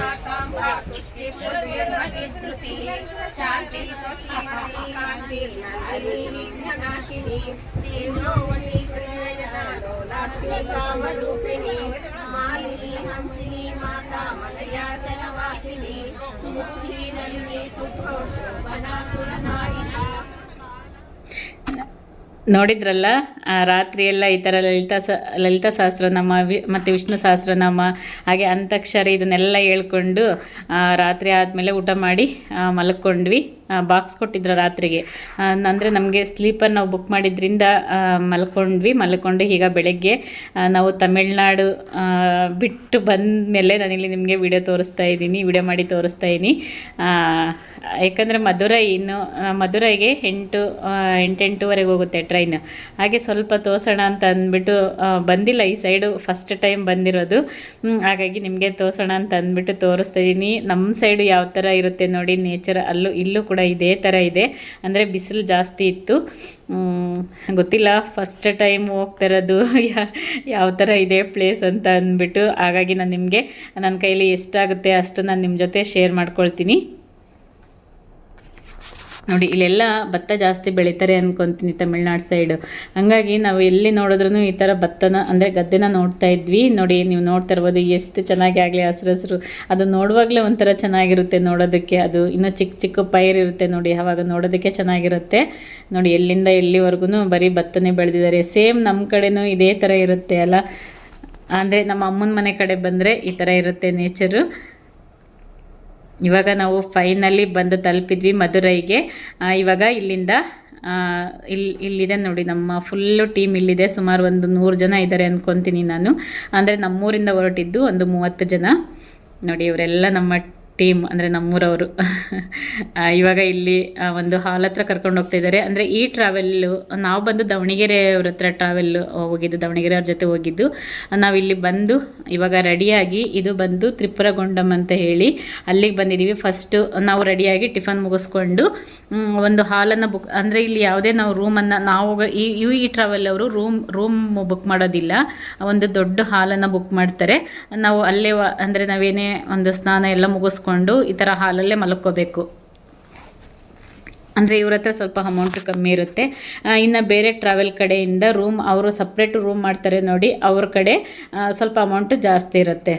Sukhi Nalini Sukhoshu Vanasura Nalini ರಾತ್ರಿ ಎಲ್ಲ ಈ ಥರ ಲಲಿತಾ ಸ, ಲಲಿತಾ ಸಹಸ್ರನಾಮ, ವಿ, ಮತ್ತು ವಿಷ್ಣು ಸಹಸ್ರನಾಮ, ಹಾಗೆ ಅಂತ್ಯಕ್ಷರಿ ಇದನ್ನೆಲ್ಲ ಹೇಳ್ಕೊಂಡು ರಾತ್ರಿ ಆದಮೇಲೆ ಊಟ ಮಾಡಿ ಮಲ್ಕೊಂಡ್ವಿ. ಬಾಕ್ಸ್ ಕೊಟ್ಟಿದ್ರು ರಾತ್ರಿಗೆ. ಅಂದರೆ ನಮಗೆ ಸ್ಲೀಪರ್ ನಾವು ಬುಕ್ ಮಾಡಿದ್ರಿಂದ ಮಲ್ಕೊಂಡ್ವಿ. ಮಲ್ಕೊಂಡು ಈಗ ಬೆಳಗ್ಗೆ ನಾವು ತಮಿಳ್ನಾಡು ಬಿಟ್ಟು ಬಂದ ಮೇಲೆ ನಾನಿಲ್ಲಿ ನಿಮಗೆ ವಿಡಿಯೋ ತೋರಿಸ್ತಾ ಇದ್ದೀನಿ ವಿಡಿಯೋ ಮಾಡಿ ತೋರಿಸ್ತಾ ಇದ್ದೀನಿ. ಯಾಕಂದರೆ ಮಧುರೈ ಇನ್ನು ಮಧುರೈಗೆ ಎಂಟು ಎಂಟೆಂಟುವರೆಗೆ ಹೋಗುತ್ತೆ ಟ್ರೈನ್ ಹಾಗೆ ಸ್ವಲ್ಪ ತೋರಿಸೋಣ ಅಂತ ಅಂದ್ಬಿಟ್ಟು ಬಂದಿಲ್ಲ. ಈ ಸೈಡು ಫಸ್ಟ್ ಟೈಮ್ ಬಂದಿರೋದು. ಹಾಗಾಗಿ ನಿಮಗೆ ತೋರಿಸೋಣ ಅಂತ ಅಂದ್ಬಿಟ್ಟು ತೋರಿಸ್ತಾ ಇದ್ದೀನಿ. ನಮ್ಮ ಸೈಡು ಯಾವ ಥರ ಇರುತ್ತೆ ನೋಡಿ ನೇಚರ್ ಅಲ್ಲೂ ಇಲ್ಲೂ ಕೂಡ ಇದೇ ಥರ ಇದೆ. ಅಂದರೆ ಬಿಸಿಲು ಜಾಸ್ತಿ ಇತ್ತು. ಗೊತ್ತಿಲ್ಲ ಫಸ್ಟ್ ಟೈಮ್ ಹೋಗ್ತಾ ಇರೋದು ಯಾವ ಥರ ಇದೆ ಪ್ಲೇಸ್ ಅಂತ ಅಂದ್ಬಿಟ್ಟು ಹಾಗಾಗಿ ನಾನು ನಿಮಗೆ ನನ್ನ ಕೈಲಿ ಎಷ್ಟಾಗುತ್ತೆ ಅಷ್ಟು ನಾನು ನಿಮ್ಮ ಜೊತೆ ಶೇರ್ ಮಾಡ್ಕೊಳ್ತೀನಿ. ನೋಡಿ, ಇಲ್ಲೆಲ್ಲ ಭತ್ತ ಜಾಸ್ತಿ ಬೆಳೀತಾರೆ ಅನ್ಕೊತೀನಿ ತಮಿಳ್ನಾಡು ಸೈಡು. ಹಂಗಾಗಿ ನಾವು ಎಲ್ಲಿ ನೋಡಿದ್ರೂ ಈ ಥರ ಭತ್ತನ, ಅಂದರೆ ಗದ್ದೆನ ನೋಡ್ತಾ ಇದ್ವಿ. ನೋಡಿ, ನೀವು ನೋಡ್ತಾ ಇರ್ಬೋದು, ಎಷ್ಟು ಚೆನ್ನಾಗಿ ಆಗಲಿ ಹಸಿರು ಹಸಿರು ಅದು ನೋಡುವಾಗಲೇ ಒಂಥರ ಚೆನ್ನಾಗಿರುತ್ತೆ ನೋಡೋದಕ್ಕೆ. ಅದು ಇನ್ನೂ ಚಿಕ್ಕ ಚಿಕ್ಕ ಪೈರ್ ಇರುತ್ತೆ ನೋಡಿ, ಅವಾಗ ನೋಡೋದಕ್ಕೆ ಚೆನ್ನಾಗಿರುತ್ತೆ. ನೋಡಿ, ಎಲ್ಲಿಂದ ಎಲ್ಲಿವರೆಗೂ ಬರೀ ಭತ್ತನೇ ಬೆಳೆದಿದ್ದಾರೆ. ಸೇಮ್ ನಮ್ಮ ಕಡೆನೂ ಇದೇ ಥರ ಇರುತ್ತೆ ಅಲ್ಲ. ಅಂದರೆ ನಮ್ಮ ಅಮ್ಮನ ಮನೆ ಕಡೆ ಬಂದರೆ ಈ ಥರ ಇರುತ್ತೆ ನೇಚರು. ಇವಾಗ ನಾವು ಫೈನಲಿ ಬಂದು ತಲುಪಿದ್ವಿ ಮಧುರೈಗೆ ಇವಾಗ ಇಲ್ಲಿಂದ ಇಲ್ಲಿ ಇಲ್ಲಿದೆ ನೋಡಿ, ನಮ್ಮ ಫುಲ್ಲು ಟೀಮ್ ಇಲ್ಲಿದೆ. ಸುಮಾರು ಒಂದು ನೂರು ಜನ ಇದ್ದಾರೆ ಅಂದ್ಕೊತೀನಿ ನಾನು. ಅಂದರೆ ನಮ್ಮೂರಿಂದ ಹೊರಟಿದ್ದು ಒಂದು ಮೂವತ್ತು ಜನ. ನೋಡಿ, ಇವರೆಲ್ಲ ನಮ್ಮ ಟೀಮ್ ಅಂದರೆ ನಮ್ಮೂರವರು. ಇವಾಗ ಇಲ್ಲಿ ಒಂದು ಹಾಲ್ ಹತ್ರ ಕರ್ಕೊಂಡು ಹೋಗ್ತಾ ಇದ್ದಾರೆ ಅಂದರೆ ಈ ಟ್ರಾವೆಲ್ಲು ನಾವು ಬಂದು ದಾವಣಗೆರೆ ಅವ್ರ ಹತ್ರ ಟ್ರಾವೆಲ್ ಹೋಗಿದ್ದು, ದಾವಣಗೆರೆ ಅವ್ರ ಜೊತೆ ಹೋಗಿದ್ದು. ನಾವು ಇಲ್ಲಿ ಬಂದು, ಇವಾಗ ರೆಡಿಯಾಗಿ ಇದು ಬಂದು ತ್ರಿಪುರಗೊಂಡಮ್ ಅಂತ ಹೇಳಿ ಅಲ್ಲಿಗೆ ಬಂದಿದ್ದೀವಿ ಫಸ್ಟು ನಾವು ರೆಡಿಯಾಗಿ ಟಿಫನ್ ಮುಗಿಸ್ಕೊಂಡು ಒಂದು ಹಾಲನ್ನು ಬುಕ್ ಅಂದರೆ ಇಲ್ಲಿ ಯಾವುದೇ ನಾವು ರೂಮನ್ನು ನಾವು ಈ ಯು ಟ್ರಾವೆಲ್ ಅವರು ರೂಮ್ ರೂಮ್ ಬುಕ್ ಮಾಡೋದಿಲ್ಲ. ಒಂದು ದೊಡ್ಡ ಹಾಲನ್ನು ಬುಕ್ ಮಾಡ್ತಾರೆ. ನಾವು ಅಲ್ಲೇ ಅಂದರೆ ನಾವೇನೇ ಒಂದು ಸ್ನಾನ ಎಲ್ಲ ಮುಗಿಸ್ಕೊಂಡು ಈ ಥರ ಹಾಲಲ್ಲೇ ಮಲ್ಕೋಬೇಕು ಅಂದರೆ ಇವ್ರ ಹತ್ರ ಸ್ವಲ್ಪ ಅಮೌಂಟ್ ಕಮ್ಮಿ ಇರುತ್ತೆ. ಇನ್ನು ಬೇರೆ ಟ್ರಾವೆಲ್ ಕಡೆಯಿಂದ ರೂಮ್ ಅವರು ಸಪ್ರೇಟು ರೂಮ್ ಮಾಡ್ತಾರೆ ನೋಡಿ, ಅವ್ರ ಕಡೆ ಸ್ವಲ್ಪ ಅಮೌಂಟ್ ಜಾಸ್ತಿ ಇರುತ್ತೆ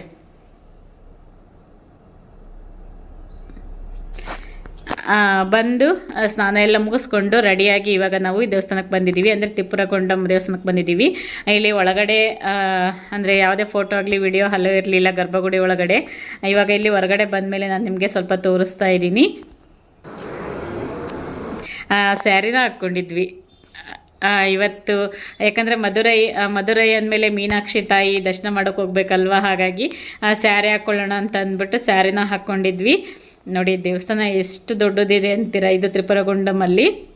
ಆ, ಬಂದು ಸ್ನಾನ ಎಲ್ಲ ಮುಗಿಸ್ಕೊಂಡು ರೆಡಿಯಾಗಿ ಇವಾಗ ನಾವು ಈ ದೇವಸ್ಥಾನಕ್ಕೆ ಬಂದಿದ್ದೀವಿ. ಅಂದರೆ ತ್ರಿಪುರಗೊಂಡಮ್ ದೇವಸ್ಥಾನಕ್ಕೆ ಬಂದಿದ್ದೀವಿ. ಇಲ್ಲಿ ಒಳಗಡೆ ಅಂದರೆ ಯಾವುದೇ ಫೋಟೋ ಆಗಲಿ, ವಿಡಿಯೋ ಹಲೋ ಇರಲಿಲ್ಲ, ಗರ್ಭಗುಡಿ ಒಳಗಡೆ. ಇವಾಗ ಇಲ್ಲಿ ಹೊರಗಡೆ ಬಂದಮೇಲೆ ನಾನು ನಿಮಗೆ ಸ್ವಲ್ಪ ತೋರಿಸ್ತಾ ಇದ್ದೀನಿ. ಸ್ಯಾರಿನ ಹಾಕ್ಕೊಂಡಿದ್ವಿ. ಇವತ್ತು, ಯಾಕಂದರೆ ಮಧುರೈ ಮಧುರೈ ಅಂದಮೇಲೆ ಮೀನಾಕ್ಷಿ ತಾಯಿ ದರ್ಶನ ಮಾಡೋಕೆ ಹೋಗ್ಬೇಕಲ್ವ? ಹಾಗಾಗಿ ಸ್ಯಾರಿ ಹಾಕ್ಕೊಳ್ಳೋಣ ಅಂತ ಅಂದ್ಬಿಟ್ಟು ಸ್ಯಾರಿನ ಹಾಕ್ಕೊಂಡಿದ್ವಿ. ನೋಡಿ, ದೇವಸ್ಥಾನ ಎಷ್ಟು ದೊಡ್ಡದಿದೆ ಅಂತೀರಾ? ಇದು ತ್ರಿಪುರಗುಂಡಮಲ್ಲಿ.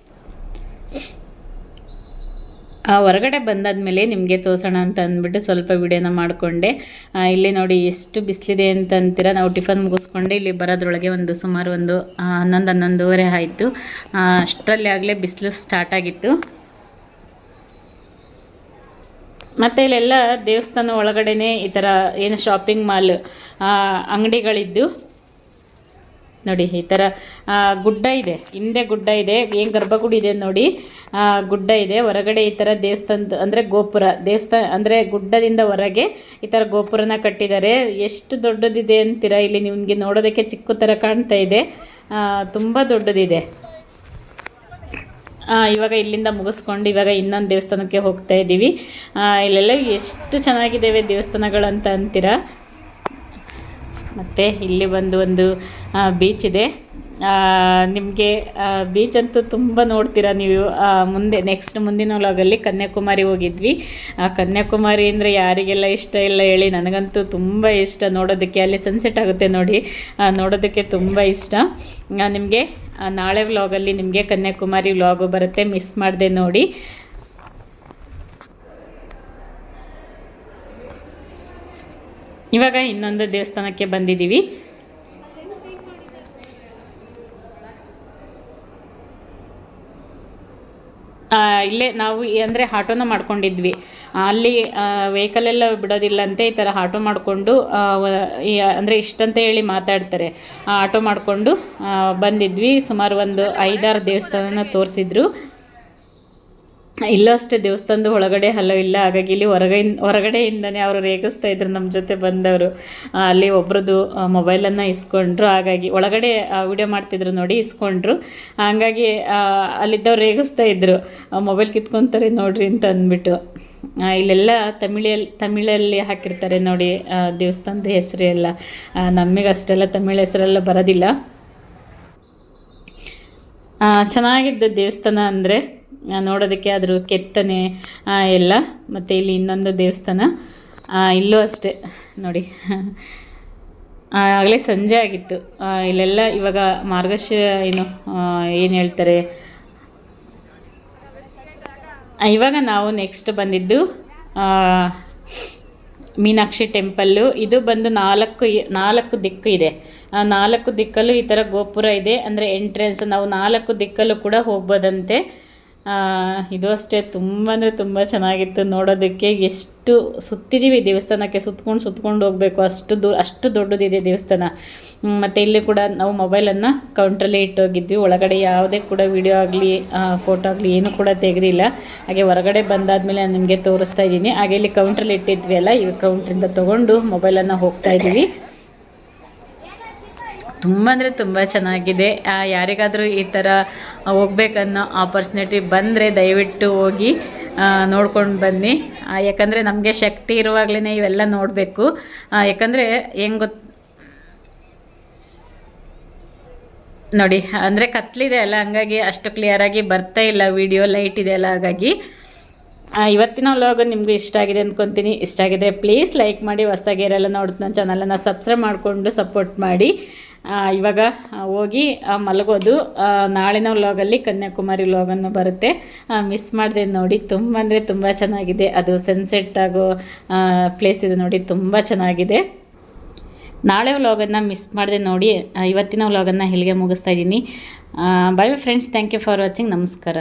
ಆ, ಹೊರಗಡೆ ಬಂದಾದ್ಮೇಲೆ ನಿಮಗೆ ತೋರಿಸೋಣ ಅಂತ ಅಂದ್ಬಿಟ್ಟು ಸ್ವಲ್ಪ ವಿಡಿಯೋನ ಮಾಡಿಕೊಂಡೆ. ಇಲ್ಲಿ ನೋಡಿ, ಎಷ್ಟು ಬಿಸಿಲಿದೆ ಅಂತ ಅಂತೀರ? ನಾವು ಟಿಫನ್ ಮುಗಿಸ್ಕೊಂಡೆ ಇಲ್ಲಿ ಬರೋದ್ರೊಳಗೆ ಒಂದು ಸುಮಾರು ಒಂದು ಹನ್ನೊಂದು, ಹನ್ನೊಂದುವರೆ ಆಯಿತು. ಅಷ್ಟರಲ್ಲಿ ಆಗಲೇ ಬಿಸಿಲು ಸ್ಟಾರ್ಟ್ ಆಗಿತ್ತು. ಮತ್ತು ಇಲ್ಲೆಲ್ಲ ದೇವಸ್ಥಾನ ಒಳಗಡೆನೇ ಈ ಥರ ಏನು ಶಾಪಿಂಗ್ ಮಾಲ್ ಅಂಗಡಿಗಳಿದ್ದು. ನೋಡಿ, ಈ ಥರ ಗುಡ್ಡ ಇದೆ. ಹಿಂದೆ ಗುಡ್ಡ ಇದೆ, ಏನು ಗರ್ಭಗುಡಿ ಇದೆ ನೋಡಿ. ಗುಡ್ಡ ಇದೆ. ಹೊರಗಡೆ ಈ ಥರ ದೇವಸ್ಥಾನದ ಅಂದರೆ ಗೋಪುರ. ದೇವಸ್ಥಾನ ಅಂದರೆ ಗುಡ್ಡದಿಂದ ಹೊರಗೆ ಈ ಥರ ಗೋಪುರನ ಕಟ್ಟಿದ್ದಾರೆ. ಎಷ್ಟು ದೊಡ್ಡದಿದೆ ಅಂತೀರಾ ಇಲ್ಲಿ ನಿಮಗೆ ನೋಡೋದಕ್ಕೆ ಚಿಕ್ಕ ಥರ ಕಾಣ್ತಾ ಇದೆ. ತುಂಬ ದೊಡ್ಡದಿದೆ. ಇವಾಗ ಇಲ್ಲಿಂದ ಮುಗಿಸ್ಕೊಂಡು ಇವಾಗ ಇನ್ನೊಂದು ದೇವಸ್ಥಾನಕ್ಕೆ ಹೋಗ್ತಾ ಇದ್ದೀವಿ ಇಲ್ಲೆಲ್ಲ ಎಷ್ಟು ಚೆನ್ನಾಗಿದ್ದಾವೆ ದೇವಸ್ಥಾನಗಳಂತ ಅಂತೀರ? ಮತ್ತು ಇಲ್ಲಿ ಬಂದು ಒಂದು ಬೀಚ್ ಇದೆ. ನಿಮಗೆ ಬೀಚ್ ಅಂತೂ ತುಂಬ ನೋಡ್ತೀರಾ ನೀವು. ಮುಂದೆ ನೆಕ್ಸ್ಟ್ ಮುಂದಿನ ವ್ಲಾಗಲ್ಲಿ ಕನ್ಯಾಕುಮಾರಿ ಹೋಗಿದ್ವಿ. ಆ, ಕನ್ಯಾಕುಮಾರಿ ಅಂದರೆ ಯಾರಿಗೆಲ್ಲ ಇಷ್ಟ ಇಲ್ಲ ಹೇಳಿ ನನಗಂತೂ ತುಂಬ ಇಷ್ಟ. ನೋಡೋದಕ್ಕೆ ಅಲ್ಲಿ ಸನ್ಸೆಟ್ ಆಗುತ್ತೆ ನೋಡಿ. ನೋಡೋದಕ್ಕೆ ತುಂಬ ಇಷ್ಟ. ನಿಮಗೆ ನಾಳೆ ವ್ಲಾಗಲ್ಲಿ ನಿಮಗೆ ಕನ್ಯಾಕುಮಾರಿ ವ್ಲಾಗು ಬರುತ್ತೆ. ಮಿಸ್ ಮಾಡದೆ ನೋಡಿ. ಇವಾಗ ಇನ್ನೊಂದು ದೇವಸ್ಥಾನಕ್ಕೆ ಬಂದಿದ್ದೀವಿ. ಇಲ್ಲೇ ನಾವು ಅಂದರೆ ಆಟೋನ ಮಾಡ್ಕೊಂಡಿದ್ವಿ. ಅಲ್ಲಿ ವೆಹಿಕಲೆಲ್ಲ ಬಿಡೋದಿಲ್ಲಂತೆ ಈ ಥರ ಆಟೋ ಮಾಡಿಕೊಂಡು ಅಂದರೆ ಇಷ್ಟಂತ ಹೇಳಿ ಮಾತಾಡ್ತಾರೆ. ಆಟೋ ಮಾಡಿಕೊಂಡು ಬಂದಿದ್ವಿ. ಸುಮಾರು ಒಂದು ಐದಾರು ದೇವಸ್ಥಾನನ ತೋರಿಸಿದ್ರು. ಇಲ್ಲೂ ಅಷ್ಟೇ ದೇವಸ್ಥಾನದ ಒಳಗಡೆ ಹಲೋ ಇಲ್ಲ. ಹಾಗಾಗಿ ಇಲ್ಲಿ ಹೊರಗಡೆ ಹೊರಗಡೆಯಿಂದನೇ ಅವರು ರೇಗಿಸ್ತಾ ಇದ್ರು ನಮ್ಮ ಜೊತೆ ಬಂದವರು. ಅಲ್ಲಿ ಒಬ್ರದ್ದು ಮೊಬೈಲನ್ನು ಇಸ್ಕೊಂಡ್ರು. ಹಾಗಾಗಿ ಒಳಗಡೆ ವಿಡಿಯೋ ಮಾಡ್ತಿದ್ರು ನೋಡಿ, ಇಸ್ಕೊಂಡ್ರು. ಹಂಗಾಗಿ ಅಲ್ಲಿದ್ದವ್ರು ರೇಗಿಸ್ತಾ ಇದ್ರು. ಮೊಬೈಲ್ ಕಿತ್ಕೊತಾರೆ ನೋಡ್ರಿ ಅಂತ ಅಂದ್ಬಿಟ್ಟು. ಇಲ್ಲೆಲ್ಲ ತಮಿಳಲ್ಲಿ ತಮಿಳಲ್ಲಿ ಹಾಕಿರ್ತಾರೆ ನೋಡಿ ದೇವಸ್ಥಾನದ ಹೆಸರು ಎಲ್ಲ ನಮಗೆ ಅಷ್ಟೆಲ್ಲ ತಮಿಳ್ ಹೆಸರೆಲ್ಲ ಬರೋದಿಲ್ಲ. ಚೆನ್ನಾಗಿದ್ದ ದೇವಸ್ಥಾನ ಅಂದರೆ ನೋಡೋದಕ್ಕೆ ಅದ್ರ ಕೆತ್ತನೆ ಎಲ್ಲ. ಮತ್ತು ಇಲ್ಲಿ ಇನ್ನೊಂದು ದೇವಸ್ಥಾನ. ಇಲ್ಲೂ ಅಷ್ಟೇ, ನೋಡಿ. ಆಗಲೇ ಸಂಜೆ ಆಗಿತ್ತು. ಇಲ್ಲೆಲ್ಲ ಇವಾಗ ಮಾರ್ಗಶ, ಏನು ಏನು ಹೇಳ್ತಾರೆ? ಇವಾಗ ನಾವು ನೆಕ್ಸ್ಟ್ ಬಂದಿದ್ದು ಮೀನಾಕ್ಷಿ ಟೆಂಪಲ್ಲು. ಇದು ಬಂದು ನಾಲ್ಕು ನಾಲ್ಕು ದಿಕ್ಕು ಇದೆ. ನಾಲ್ಕು ದಿಕ್ಕಲ್ಲೂ ಈ ಥರ ಗೋಪುರ ಇದೆ. ಅಂದರೆ ಎಂಟ್ರೆನ್ಸ್ ನಾವು ನಾಲ್ಕು ದಿಕ್ಕಲ್ಲೂ ಕೂಡ ಹೋಗ್ಬೋದಂತೆ. ಇದು ಅಷ್ಟೇ, ತುಂಬ ಅಂದರೆ ತುಂಬ ಚೆನ್ನಾಗಿತ್ತು. ನೋಡೋದಕ್ಕೆ ಎಷ್ಟು ಸುತ್ತಿದ್ದೀವಿ ದೇವಸ್ಥಾನಕ್ಕೆ, ಸುತ್ಕೊಂಡು ಸುತ್ಕೊಂಡು ಹೋಗಬೇಕು. ಅಷ್ಟು ದೂ, ಅಷ್ಟು ದೊಡ್ಡದಿದೆ ದೇವಸ್ಥಾನ. ಮತ್ತು ಇಲ್ಲಿ ಕೂಡ ನಾವು ಮೊಬೈಲನ್ನು ಕೌಂಟ್ರಲ್ಲೇ ಇಟ್ಟೋಗಿದ್ವಿ. ಒಳಗಡೆ ಯಾವುದೇ ಕೂಡ ವಿಡಿಯೋ ಆಗಲಿ ಫೋಟೋ ಆಗಲಿ ಏನೂ ಕೂಡ ತೆಗೆದಿಲ್ಲ. ಹಾಗೆ ಹೊರಗಡೆ ಬಂದಾದಮೇಲೆ ನಾನು ನಿಮಗೆ ತೋರಿಸ್ತಾ ಇದ್ದೀನಿ. ಹಾಗೆ ಇಲ್ಲಿ ಕೌಂಟ್ರಲ್ಲಿ ಇಟ್ಟಿದ್ವಿ ಅಲ್ಲ ಈ ಕೌಂಟ್ರಿಂದ ತೊಗೊಂಡು ಮೊಬೈಲನ್ನು ಹೋಗ್ತಾ ಇದ್ದೀವಿ. ತುಂಬ ಅಂದರೆ ತುಂಬ ಚೆನ್ನಾಗಿದೆ. ಯಾರಿಗಾದರೂ ಈ ಥರ ಹೋಗ್ಬೇಕನ್ನೋ ಆಪರ್ಚುನಿಟಿ ಬಂದರೆ ದಯವಿಟ್ಟು ಹೋಗಿ ನೋಡ್ಕೊಂಡು ಬನ್ನಿ. ಯಾಕಂದರೆ ನಮಗೆ ಶಕ್ತಿ ಇರುವಾಗಲೇ ಇವೆಲ್ಲ ನೋಡಬೇಕು. ಯಾಕಂದರೆ ಹೆಂಗೆ ಗೊತ್ತು ನೋಡಿ, ಅಂದರೆ ಕತ್ಲಿದೆ ಅಲ್ಲ, ಹಂಗಾಗಿ ಅಷ್ಟು ಕ್ಲಿಯರಾಗಿ ಬರ್ತಾ ಇಲ್ಲ ವಿಡಿಯೋ ಲೈಟ್ ಇದೆ ಅಲ್ಲ, ಹಾಗಾಗಿ. ಇವತ್ತಿನ ವ್ಲಾಗ್ ನಿಮಗೂ ಇಷ್ಟ ಆಗಿದೆ ಅಂದ್ಕೊತೀನಿ ಇಷ್ಟ ಆಗಿದೆ ಪ್ಲೀಸ್ ಲೈಕ್ ಮಾಡಿ, ಹೊಸದಾಗಿ ಯಾರೆಲ್ಲ ನೋಡ್ತು ನನ್ನ ಚಾನಲನ್ನು ಸಬ್ಸ್ಕ್ರೈಬ್ ಮಾಡಿಕೊಂಡು ಸಪೋರ್ಟ್ ಮಾಡಿ. ಇವಾಗ ಹೋಗಿ ಮಲಗೋದು. ನಾಳಿನ ವ್ಲಾಗಲ್ಲಿ ಕನ್ಯಾಕುಮಾರಿ ವ್ಲಾಗನ್ನು ಬರುತ್ತೆ. ಮಿಸ್ ಮಾಡಿದೆ ನೋಡಿ, ತುಂಬ ಅಂದರೆ ತುಂಬ ಚೆನ್ನಾಗಿದೆ. ಅದು ಸನ್ಸೆಟ್ ಆಗೋ ಪ್ಲೇಸ್ ಇದೆ ನೋಡಿ ತುಂಬ ಚೆನ್ನಾಗಿದೆ. ನಾಳೆ ವ್ಲಾಗನ್ನು ಮಿಸ್ ಮಾಡಿದೆ ನೋಡಿ ಇವತ್ತಿನ ವ್ಲಾಗನ್ನು ಇಲ್ಲಿಗೆ ಮುಗಿಸ್ತಾ ಇದ್ದೀನಿ. Bye friends thank you for watching ನಮಸ್ಕಾರ.